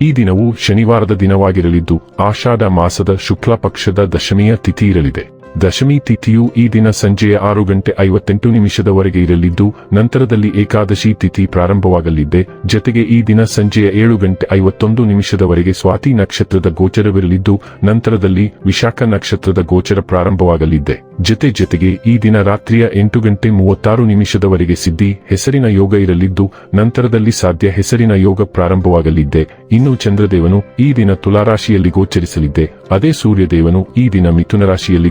ಈ ದಿನವು ಶನಿವಾರದ ದಿನವಾಗಿರಲಿದ್ದು ಆಷಾಢ ಮಾಸದ ಶುಕ್ಲ ಪಕ್ಷದ ದಶಮಿಯ ತಿಥಿ ಇರಲಿದೆ ದಶಮಿ ತಿಥಿಯು ಈ ದಿನ ಸಂಜೆಯ ಆರು ಗಂಟೆ ಐವತ್ತೆಂಟು ನಿಮಿಷದವರೆಗೆ ಇರಲಿದ್ದು, ನಂತರದಲ್ಲಿ ಏಕಾದಶಿ ತಿಥಿ ಪ್ರಾರಂಭವಾಗಲಿದೆ. ಜತೆಗೆ ಈ ದಿನ ಸಂಜೆಯ ಏಳು ಗಂಟೆ ಐವತ್ತೊಂದು ನಿಮಿಷದವರೆಗೆ ಸ್ವಾತಿ ನಕ್ಷತ್ರದ ಗೋಚರವಿರಲಿದ್ದು, ನಂತರದಲ್ಲಿ ವಿಶಾಖ ನಕ್ಷತ್ರದ ಗೋಚರ ಪ್ರಾರಂಭವಾಗಲಿದ್ದೆ ಜತೆ ಜತೆಗೆ ಈ ದಿನ ರಾತ್ರಿಯ ಎಂಟು ಗಂಟೆ ಮೂವತ್ತಾರು ನಿಮಿಷದವರೆಗೆ ಸಿದ್ಧಿ, ಹೆಸರಿನ ಯೋಗ ಇರಲಿದ್ದು, ನಂತರದಲ್ಲಿ ಸಾಧ್ಯ ಹೆಸರಿನ ಯೋಗ ಪ್ರಾರಂಭವಾಗಲಿದ್ದೆ ಇನ್ನು ಚಂದ್ರದೇವನು ಈ ದಿನ ತುಲಾರಾಶಿಯಲ್ಲಿ ಗೋಚರಿಸಲಿದ್ದೆ ಅದೇ ಸೂರ್ಯದೇವನು ಈ ದಿನ ಮಿಥುನ ರಾಶಿಯಲ್ಲಿ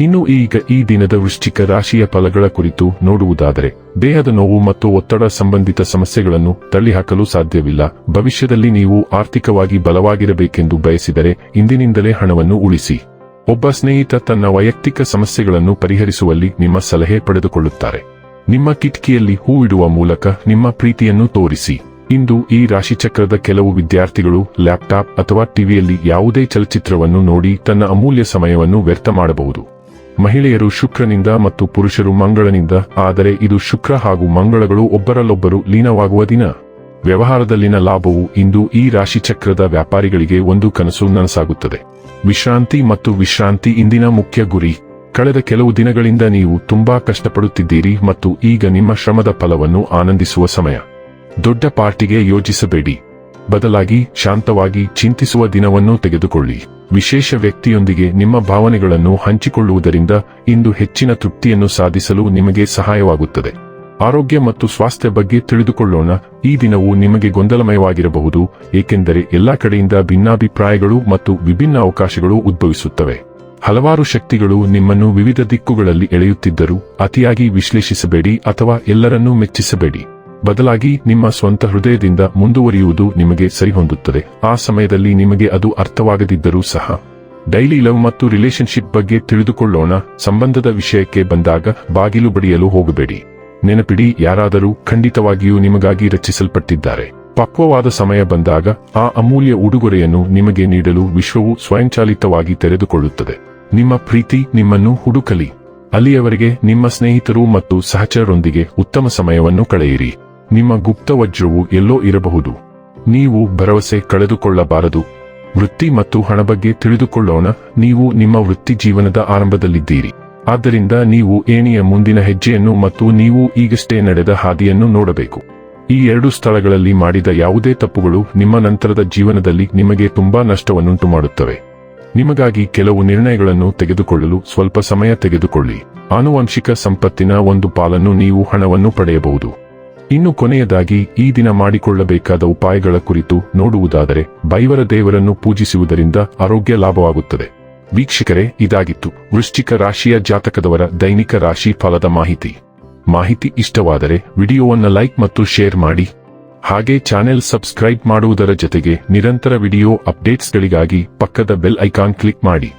ಇನ್ನು ಈಗ ಈ ದಿನದ ವೃಶ್ಚಿಕ ರಾಶಿಯ ಫಲಗಳ ಕುರಿತು ನೋಡುವುದಾದರೆ, ದೇಹದ ನೋವು ಮತ್ತು ಒತ್ತಡ ಸಂಬಂಧಿತ ಸಮಸ್ಯೆಗಳನ್ನು ತಳ್ಳಿಹಾಕಲು ಸಾಧ್ಯವಿಲ್ಲ. ಭವಿಷ್ಯದಲ್ಲಿ ನೀವು ಆರ್ಥಿಕವಾಗಿ ಬಲವಾಗಿರಬೇಕೆಂದು ಬಯಸಿದರೆ ಇಂದಿನಿಂದಲೇ ಹಣವನ್ನು ಉಳಿಸಿ. ಒಬ್ಬ ಸ್ನೇಹಿತ ತನ್ನ ವೈಯಕ್ತಿಕ ಸಮಸ್ಯೆಗಳನ್ನು ಪರಿಹರಿಸುವಲ್ಲಿ ನಿಮ್ಮ ಸಲಹೆ ಪಡೆದುಕೊಳ್ಳುತ್ತಾರೆ. ನಿಮ್ಮ ಕಿಟಕಿಯಲ್ಲಿ ಹೂವಿಡುವ ಮೂಲಕ ನಿಮ್ಮ ಪ್ರೀತಿಯನ್ನು ತೋರಿಸಿ. ಇಂದು ಈ ರಾಶಿಚಕ್ರದ ಕೆಲವು ವಿದ್ಯಾರ್ಥಿಗಳು ಲ್ಯಾಪ್ಟಾಪ್ ಅಥವಾ ಟಿವಿಯಲ್ಲಿ ಯಾವುದೇ ಚಲಚಿತ್ರವನ್ನು ನೋಡಿ ತನ್ನ ಅಮೂಲ್ಯ ಸಮಯವನ್ನು ವ್ಯರ್ಥ ಮಾಡಬಹುದು. ಮಹಿಳೆಯರು ಶುಕ್ರನಿಂದ ಮತ್ತು ಪುರುಷರು ಮಂಗಳನಿಂದ, ಆದರೆ ಇದು ಶುಕ್ರ ಹಾಗೂ ಮಂಗಳಗಳು ಒಬ್ಬರಲ್ಲೊಬ್ಬರು ಲೀನವಾಗುವ ದಿನ. ವ್ಯವಹಾರದಲ್ಲಿನ ಲಾಭವು ಇಂದು ಈ ರಾಶಿಚಕ್ರದ ವ್ಯಾಪಾರಿಗಳಿಗೆ ಒಂದು ಕನಸು ನನಸಾಗುತ್ತದೆ. ವಿಶ್ರಾಂತಿ ಮತ್ತು ವಿಶ್ರಾಂತಿ ಇಂದಿನ ಮುಖ್ಯ ಗುರಿ. ಕಳೆದ ಕೆಲವು ದಿನಗಳಿಂದ ನೀವು ತುಂಬಾ ಕಷ್ಟಪಡುತ್ತಿದ್ದೀರಿ ಮತ್ತು ಈಗ ನಿಮ್ಮ ಶ್ರಮದ ಫಲವನ್ನು ಆನಂದಿಸುವ ಸಮಯ. ದೊಡ್ಡ ಪಾರ್ಟಿಗೆ ಯೋಜಿಸಬೇಡಿ. ಬದಲಾಗಿ, ಶಾಂತವಾಗಿ ಚಿಂತಿಸುವ ದಿನವನ್ನು ತೆಗೆದುಕೊಳ್ಳಿ. ವಿಶೇಷ ವ್ಯಕ್ತಿಯೊಂದಿಗೆ ನಿಮ್ಮ ಭಾವನೆಗಳನ್ನು ಹಂಚಿಕೊಳ್ಳುವುದರಿಂದ ಇಂದು ಹೆಚ್ಚಿನ ತೃಪ್ತಿಯನ್ನು ಸಾಧಿಸಲು ನಿಮಗೆ ಸಹಾಯವಾಗುತ್ತದೆ. ಆರೋಗ್ಯ ಮತ್ತು ಸ್ವಾಸ್ಥ್ಯ ಬಗ್ಗೆ ತಿಳಿದುಕೊಳ್ಳೋಣ. ಈ ದಿನವು ನಿಮಗೆ ಗೊಂದಲಮಯವಾಗಿರಬಹುದು, ಏಕೆಂದರೆ ಎಲ್ಲಾ ಕಡೆಯಿಂದ ಭಿನ್ನಾಭಿಪ್ರಾಯಗಳು ಮತ್ತು ವಿಭಿನ್ನ ಅವಕಾಶಗಳು ಉದ್ಭವಿಸುತ್ತವೆ. ಹಲವಾರು ಶಕ್ತಿಗಳು ನಿಮ್ಮನ್ನು ವಿವಿಧ ದಿಕ್ಕುಗಳಲ್ಲಿ ಎಳೆಯುತ್ತಿದ್ದರೂ ಅತಿಯಾಗಿ ವಿಶ್ಲೇಷಿಸಬೇಡಿ ಅಥವಾ ಎಲ್ಲರನ್ನೂ ಮೆಚ್ಚಿಸಬೇಡಿ. ಬದಲಾಗಿ ನಿಮ್ಮ ಸ್ವಂತ ಹೃದಯದಿಂದ ಮುಂದುವರಿಯುವುದು ನಿಮಗೆ ಸರಿಹೊಂದುತ್ತದೆ. ಆ ಸಮಯದಲ್ಲಿ ನಿಮಗೆ ಅದು ಅರ್ಥವಾಗದಿದ್ದರೂ ಸಹ. ಡೈಲಿ ಲವ್ ಮತ್ತು ರಿಲೇಶನ್ಶಿಪ್ ಬಗ್ಗೆ ತಿಳಿದುಕೊಳ್ಳೋಣ. ಸಂಬಂಧದ ವಿಷಯಕ್ಕೆ ಬಂದಾಗ ಬಾಗಿಲು ಬಡಿಯಲು ಹೋಗಬೇಡಿ. ನೆನಪಿಡಿ, ಯಾರಾದರೂ ಖಂಡಿತವಾಗಿಯೂ ನಿಮಗಾಗಿ ರಚಿಸಲ್ಪಟ್ಟಿದ್ದಾರೆ. ಪಕ್ವವಾದ ಸಮಯ ಬಂದಾಗ ಆ ಅಮೂಲ್ಯ ಉಡುಗೊರೆಯನ್ನು ನಿಮಗೆ ನೀಡಲು ವಿಶ್ವವು ಸ್ವಯಂಚಾಲಿತವಾಗಿ ತೆರೆದುಕೊಳ್ಳುತ್ತದೆ. ನಿಮ್ಮ ಪ್ರೀತಿ ನಿಮ್ಮನ್ನು ಹುಡುಕಲಿ. ಅಲ್ಲಿಯವರೆಗೆ ನಿಮ್ಮ ಸ್ನೇಹಿತರು ಮತ್ತು ಸಹಚರರೊಂದಿಗೆ ಉತ್ತಮ ಸಮಯವನ್ನು ಕಳೆಯಿರಿ. ನಿಮ್ಮ ಗುಪ್ತ ವಜ್ರವು ಎಲ್ಲೋ ಇರಬಹುದು. ನೀವು ಭರವಸೆ ಕಳೆದುಕೊಳ್ಳಬಾರದು. ವೃತ್ತಿ ಮತ್ತು ಹಣ ಬಗ್ಗೆ ತಿಳಿದುಕೊಳ್ಳೋಣ. ನೀವು ನಿಮ್ಮ ವೃತ್ತಿ ಜೀವನದ ಆರಂಭದಲ್ಲಿದ್ದೀರಿ. ಆದ್ದರಿಂದ ನೀವು ಏಣಿಯ ಮುಂದಿನ ಹೆಜ್ಜೆಯನ್ನು ಮತ್ತು ನೀವು ಈಗಷ್ಟೇ ನಡೆದ ಹಾದಿಯನ್ನು ನೋಡಬೇಕು. ಈ ಎರಡು ಸ್ಥಳಗಳಲ್ಲಿ ಮಾಡಿದ ಯಾವುದೇ ತಪ್ಪುಗಳು ನಿಮ್ಮ ನಂತರದ ಜೀವನದಲ್ಲಿ ನಿಮಗೆ ತುಂಬಾ ನಷ್ಟವನ್ನುಂಟು ಮಾಡುತ್ತವೆ ನಿಮಗಾಗಿ ಕೆಲವು ನಿರ್ಣಯಗಳನ್ನು ತೆಗೆದುಕೊಳ್ಳಲು ಸ್ವಲ್ಪ ಸಮಯ ತೆಗೆದುಕೊಳ್ಳಿ. ಆನುವಂಶಿಕ ಸಂಪತ್ತಿನ ಒಂದು ಪಾಲನ್ನು ನೀವು ಹಣವನ್ನು ಪಡೆಯಬಹುದು. ಇನ್ನು ಕೊನೆಯದಾಗಿ ಈ ದಿನ ಮಾಡಿಕೊಳ್ಳಬೇಕಾದ ಉಪಾಯಗಳ ಕುರಿತು ನೋಡುವುದಾದರೆ, ಬೈವರ ದೇವರನ್ನು ಪೂಜಿಸುವುದರಿಂದ ಆರೋಗ್ಯ ಲಾಭವಾಗುತ್ತದೆ. ವೀಕ್ಷಕರೇ, ಇದಾಗಿತ್ತು. ವೃಶ್ಚಿಕ ರಾಶಿಯ ಜಾತಕದವರ ದೈನಿಕ ರಾಶಿ ಫಲದ ಮಾಹಿತಿ. ಮಾಹಿತಿ ಇಷ್ಟವಾದರೆ ವಿಡಿಯೋವನ್ನು ಲೈಕ್ ಮತ್ತು ಶೇರ್ ಮಾಡಿ. ಹಾಗೆ ಚಾನೆಲ್ ಸಬ್ಸ್ಕ್ರೈಬ್ ಮಾಡುವುದರ ಜತೆಗೆ ನಿರಂತರ ವಿಡಿಯೋ ಅಪ್ಡೇಟ್ಸ್ಗಳಿಗಾಗಿ ಪಕ್ಕದ ಬೆಲ್ ಐಕಾನ್ ಕ್ಲಿಕ್ ಮಾಡಿ.